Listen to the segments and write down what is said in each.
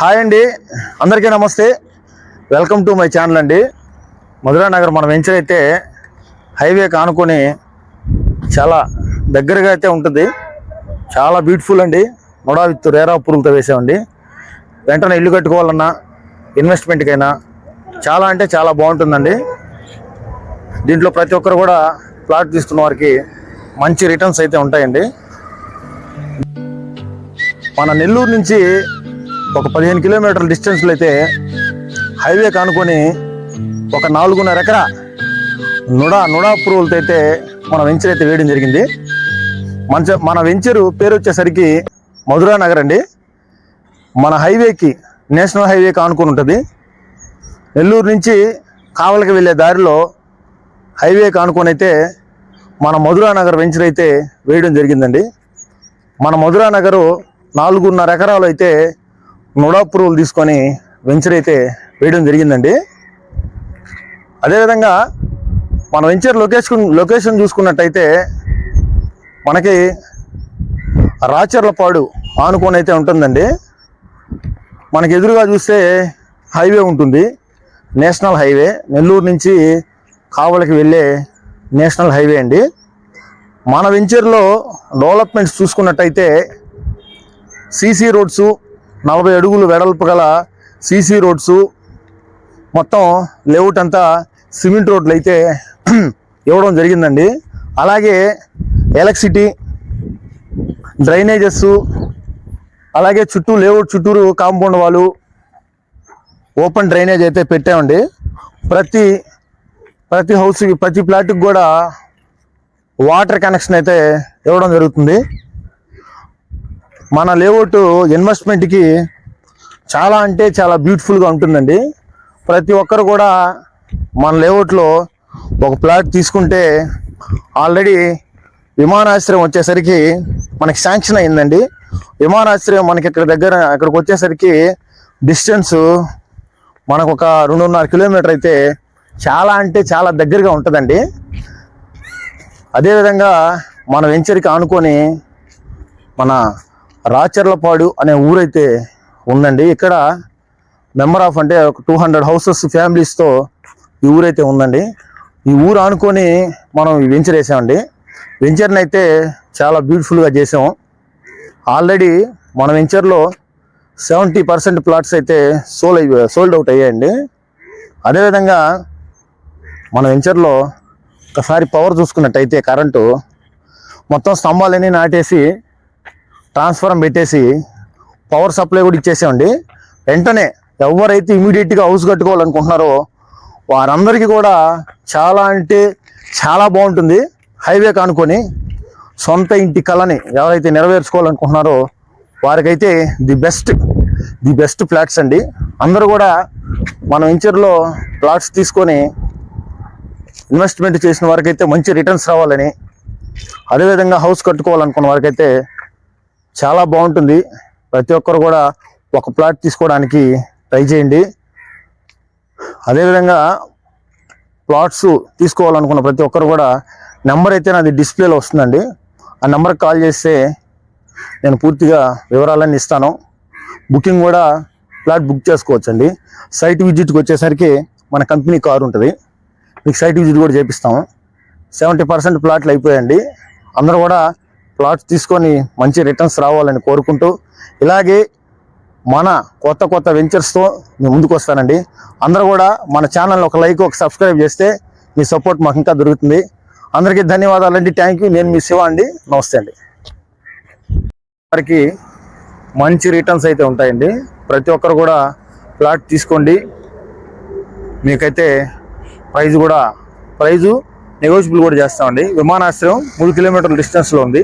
Hi అండి. అందరికీ నమస్తే. వెల్కమ్ టు మై ఛానల్ అండి. మధురా నగర్ మనం వెంచర్ అయితే హైవే కానుకొని చాలా దగ్గరగా అయితే ఉంటుంది. చాలా బ్యూటిఫుల్ అండి. మొడా విత్ రేరా పురుగులతో వేసామండి. వెంటనే ఇల్లు కట్టుకోవాలన్నా ఇన్వెస్ట్మెంట్కైనా చాలా అంటే చాలా బాగుంటుందండి. దీంట్లో ప్రతి ఒక్కరు కూడా ప్లాట్ తీసుకున్న వారికి మంచి రిటర్న్స్ అయితే ఉంటాయండి. మన నెల్లూరు నుంచి ఒక పదిహేను కిలోమీటర్ల డిస్టెన్స్లో అయితే హైవే కానుకొని ఒక నాలుగున్నర ఎకరా నుడా నుడా పురుగులతో అయితే మన వెంచర్ అయితే వేయడం జరిగింది. మన మన వెంచరు పేరు వచ్చేసరికి మధురా నగర్ అండి. మన హైవేకి నేషనల్ హైవే ఆనుకొని ఉంటుంది. నెల్లూరు నుంచి కావలికి వెళ్ళే దారిలో హైవే ఆనుకొని అయితే మన మధురా నగర్ వెంచర్ అయితే వేయడం జరిగిందండి. మన మధురా నగరు నాలుగున్నర ఎకరాలు అయితే నోడా అప్రూవల్ తీసుకొని వెంచర్ అయితే వేయడం జరిగిందండి. అదేవిధంగా మన వెంచర్ లొకేషన్ లొకేషన్ చూసుకున్నట్టయితే మనకి రాచర్లపాడు ఆనుకొని అయితే ఉంటుందండి. మనకి ఎదురుగా చూస్తే హైవే ఉంటుంది. National highway. నెల్లూరు నుంచి కావలికి వెళ్ళే నేషనల్ హైవే అండి. మన వెంచర్లో డెవలప్మెంట్స్ చూసుకున్నట్టయితే సీసీ రోడ్సు నలభై అడుగులు వెడల్పు గల సీసీ రోడ్సు మొత్తం లేఅవుట్ అంతా సిమెంట్ రోడ్లు అయితే ఇవ్వడం జరిగిందండి. అలాగే ఎలక్ట్రిసిటీ డ్రైనేజెస్ అలాగే చుట్టూ లేఅవుట్ చుట్టూరు కాంపౌండ్ వాళ్ళు ఓపెన్ డ్రైనేజ్ అయితే పెట్టామండి. ప్రతి ప్రతి హౌస్కి ప్రతి ఫ్లాట్కి కూడా వాటర్ కనెక్షన్ అయితే ఇవ్వడం జరుగుతుంది. మన లేఅవుట్ ఇన్వెస్ట్మెంట్కి చాలా అంటే చాలా బ్యూటిఫుల్గా ఉంటుందండి. ప్రతి ఒక్కరు కూడా మన లేఅవుట్లో ఒక ప్లాట్ తీసుకుంటే ఆల్రెడీ విమానాశ్రయం వచ్చేసరికి మనకి శాంక్షన్ అయిందండి విమానాశ్రయం మనకి ఇక్కడ దగ్గర ఇక్కడికి వచ్చేసరికి డిస్టెన్స్ మనకు ఒక రెండున్నర కిలోమీటర్ అయితే చాలా అంటే చాలా దగ్గరగా ఉంటుందండి. అదేవిధంగా మన వెంచర్కి ఆనుకొని మన రాచర్లపాడు అనే ఊరైతే ఉందండి. ఇక్కడ మెంబర్ ఆఫ్ అంటే ఒక టూ హండ్రెడ్ హౌసెస్ ఫ్యామిలీస్తో ఈ ఊరైతే ఉందండి. ఈ ఊరు ఆనుకొని మనం ఈ వెంచర్ వేసామండి. వెంచర్ని అయితే చాలా బ్యూటిఫుల్గా చేసాము ఆల్రెడీ మన వెంచర్లో సెవెంటీ పర్సెంట్ ప్లాట్స్ అయితే సోల్ సోల్డ్ అవుట్ అయ్యాయండి. అదేవిధంగా మన వెంచర్లో ఒకసారి పవర్ చూసుకున్నట్టయితే కరెంటు మొత్తం స్తంభాలన్నీ నాటేసి ట్రాన్స్ఫారం పెట్టేసి పవర్ సప్లై కూడా ఇచ్చేసామండి. వెంటనే ఎవరైతే ఇమీడియట్గా హౌస్ కట్టుకోవాలనుకుంటున్నారో వారందరికీ కూడా చాలా అంటే చాలా బాగుంటుంది. హైవే కానుకొని సొంత ఇంటి కళని ఎవరైతే నెరవేర్చుకోవాలనుకుంటున్నారో వారికైతే the best the best flats అండి. అందరూ కూడా మన వెంచర్లో ప్లాట్స్ తీసుకొని ఇన్వెస్ట్మెంట్ చేసిన వారికైతే మంచి రిటర్న్స్ రావాలని అదేవిధంగా హౌస్ కట్టుకోవాలనుకున్న వారికైతే చాలా బాగుంటుంది. ప్రతి ఒక్కరు కూడా ఒక ప్లాట్ తీసుకోవడానికి ట్రై చేయండి. అదేవిధంగా ప్లాట్స్ తీసుకోవాలనుకున్న ప్రతి ఒక్కరు కూడా నెంబర్ అయితే నాది డిస్ప్లేలో వస్తుందండి. ఆ నెంబర్కి కాల్ చేస్తే నేను పూర్తిగా వివరాలన్నీ ఇస్తాను. బుకింగ్ కూడా ప్లాట్ బుక్ చేసుకోవచ్చండి. సైట్ విజిట్కి వచ్చేసరికి మన కంపెనీ కారు ఉంటుంది. మీకు సైట్ విజిట్ కూడా చేపిస్తాము. సెవెంటీ పర్సెంట్ ప్లాట్లు అయిపోయాయండి. అందరూ కూడా ప్లాట్స్ తీసుకొని మంచి రిటర్న్స్ రావాలని కోరుకుంటూ ఇలాగే మన కొత్త కొత్త వెంచర్స్తో మేము ముందుకు వస్తానండి. అందరూ కూడా మన ఛానల్ ఒక లైక్ ఒక సబ్స్క్రైబ్ చేస్తే మీ సపోర్ట్ మాకు ఇంకా దొరుకుతుంది. అందరికీ ధన్యవాదాలండి. థ్యాంక్ యూ నేను మీ శివ అండి. నమస్తే అండి. వారికి మంచి రిటర్న్స్ అయితే ఉంటాయండి. ప్రతి ఒక్కరు కూడా ప్లాట్ తీసుకోండి. మీకైతే ప్రైజ్ కూడా ప్రైజు నెగోషియబుల్ కూడా చేస్తామండి. విమానాశ్రయం మూడు కిలోమీటర్ల డిస్టెన్స్లో ఉంది.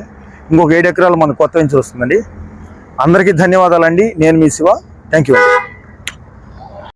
ఇంకొక ఏడు ఎకరాలు మన కొత్త వెంచర్ వస్తుందండి. అందరికీ ధన్యవాదాలండి. నేను మీ శివ. Thank you